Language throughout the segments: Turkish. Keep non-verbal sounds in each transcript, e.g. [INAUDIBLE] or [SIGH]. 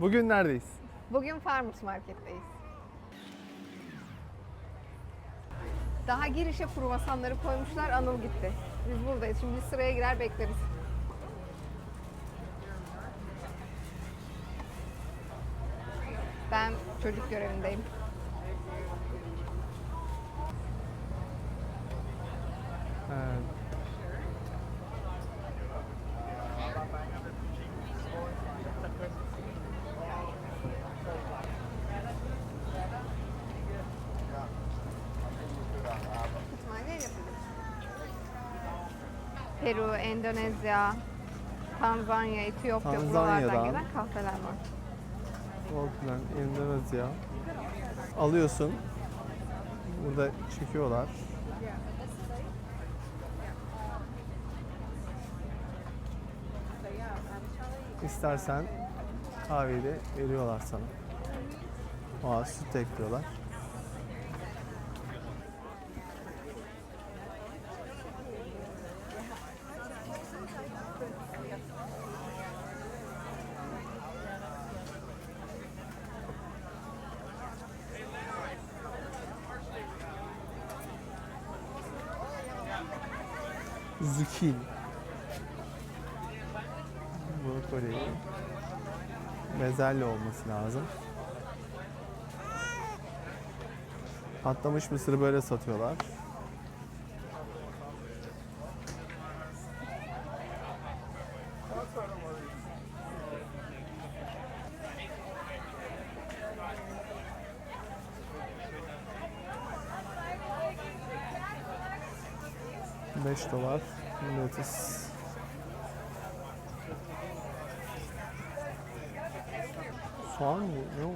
Bugün neredeyiz? Bugün Farmers Market'teyiz. Daha girişe kruvasanları koymuşlar, Anıl gitti. Biz buradayız. Şimdi sıraya girer bekleriz. Ben çocuk görevindeyim. Peru, Endonezya, Tanzanya, Etiyopya Tanzanya'dan. buralardan gelen kahveler var. Falkland, Endonezya. Alıyorsun. Burada çekiyorlar. İstersen kahveyi de veriyorlar sana. Aa, süt ekliyorlar. Zucchini. Brokoli. Bezelye olması lazım. Patlamış mısırı böyle satıyorlar. Beş dolar. Lettuce. Soğan mı? Ne o?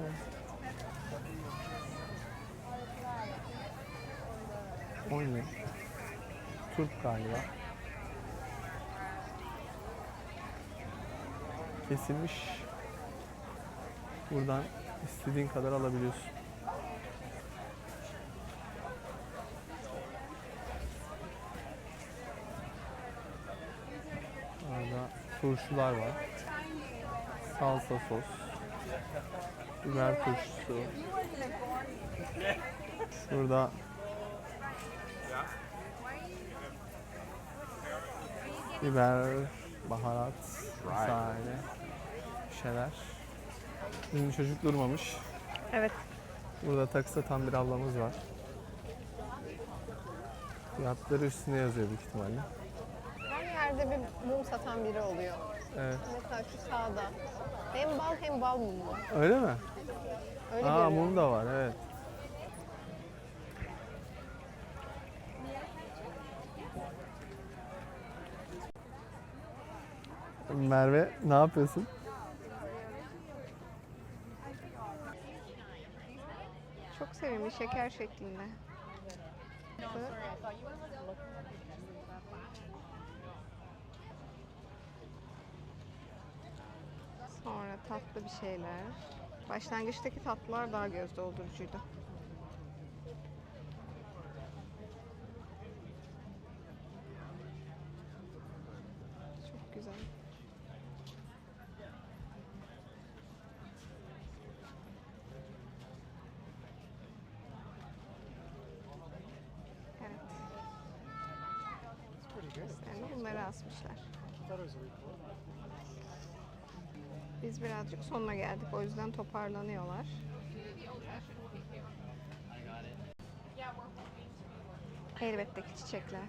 O ne? Turp galiba. Kesilmiş. Buradan istediğin kadar alabiliyorsun. Turşular var. Salsa sos. Biber turşusu. Şurada biber, baharat vesaire şeyler. Bizim çocuk durmamış. Evet. Burada taksi satan bir ablamız var. Fiyatları üstüne yazıyor büyük ihtimalle. Yerde bir mum satan biri oluyor. Evet. Mesela şu sağda. Hem bal hem bal mumu. Öyle mi? Öyle Aa görünüyor. mum da var evet. Merve ne yapıyorsun? Çok sevimli şeker şeklinde. Sonra tatlı bir şeyler. Başlangıçtaki tatlılar daha göz doldurucuydu. Çok güzel. Evet. Bunları asmışlar. Biz birazcık sonuna geldik. O yüzden toparlanıyorlar. Elbette ki çiçekler.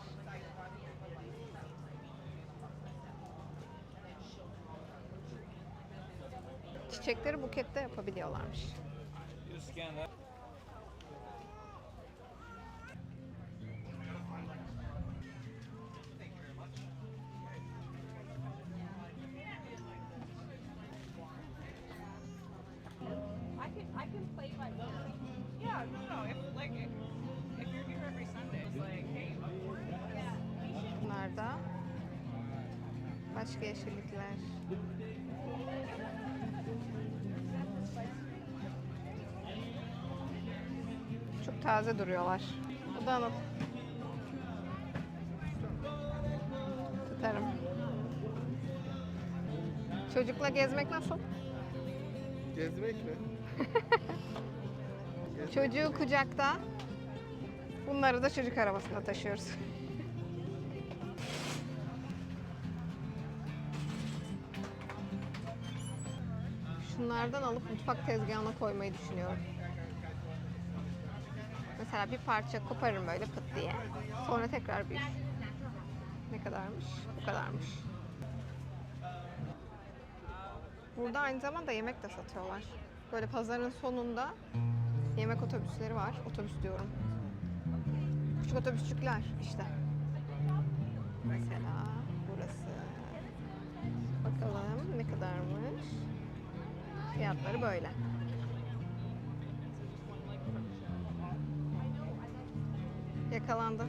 Çiçekleri bukette yapabiliyorlarmış. Can play by ear. Yeah, no, no. If like if, if you're here every Sunday, it's like, hey, Bunlar da başka yeşillikler. Çok taze duruyorlar. Bu da Anıl. Tutarım. Çocukla gezmek nasıl? Gezmek mi? [LAUGHS] Çocuğu kucakta. Bunları da çocuk arabasında taşıyoruz. Şunlardan alıp mutfak tezgahına koymayı düşünüyorum. Mesela bir parça koparırım böyle pıt diye. Sonra tekrar bir. Ne kadarmış? Bu kadarmış. Burada aynı zamanda yemek de satıyorlar. Böyle pazarın sonunda yemek otobüsleri var. Otobüs diyorum. Küçük otobüsçükler işte. Mesela burası. Bakalım ne kadarmış. Fiyatları böyle. Yakalandı.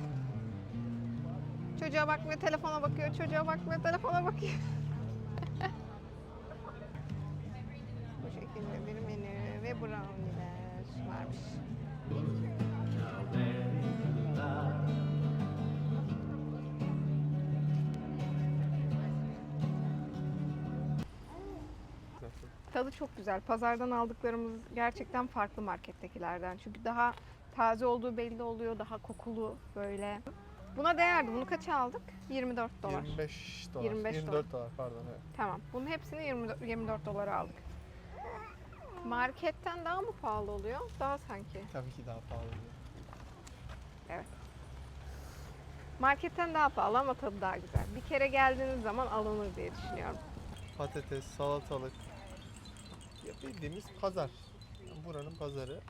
Çocuğa bakmıyor, telefona bakıyor. Çocuğa bakmıyor, telefona bakıyor. [LAUGHS] Tadı çok güzel. Pazardan aldıklarımız gerçekten farklı markettekilerden. Çünkü daha taze olduğu belli oluyor. Daha kokulu böyle. Buna değerdi. Bunu kaça aldık? 24 dolar. 25 dolar. 25 24 dolar pardon evet. Tamam. Bunun hepsini 24, 24 dolara aldık. Marketten daha mı pahalı oluyor? Daha sanki. Tabii ki daha pahalı. Marketten daha pahalı ama tadı daha güzel. Bir kere geldiğiniz zaman alınır diye düşünüyorum. Patates, salatalık. Ya bildiğimiz pazar. Buranın pazarı.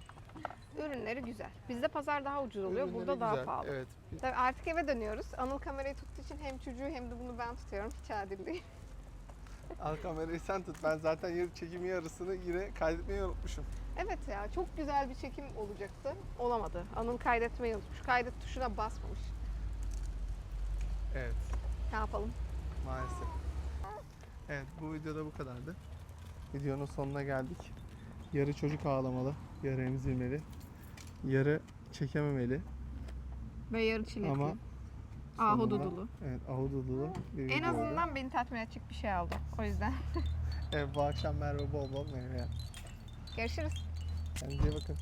Ürünleri güzel. Bizde pazar daha ucuz oluyor. Ürünleri Burada daha güzel. pahalı. Evet. Tabii artık eve dönüyoruz. Anıl kamerayı tuttuğu için hem çocuğu hem de bunu ben tutuyorum. Hiç adil değil. Al kamerayı sen tut. Ben zaten yarı çekimi yarısını yine kaydetmeyi unutmuşum. Evet ya çok güzel bir çekim olacaktı. Olamadı. Anıl kaydetmeyi unutmuş. Kaydet tuşuna basmamış. Evet. Ne yapalım? Maalesef. Evet bu videoda bu kadardı. Videonun sonuna geldik. Yarı çocuk ağlamalı, yarı emzirmeli, yarı çekememeli Ve yarı çilekli. ama Ahududulu. Evet ahududulu bir En video oldu. azından beni tatmin edecek bir şey aldı. O yüzden. Evet bu akşam Merve bol bol meyve yer. Görüşürüz. Kendinize bakın.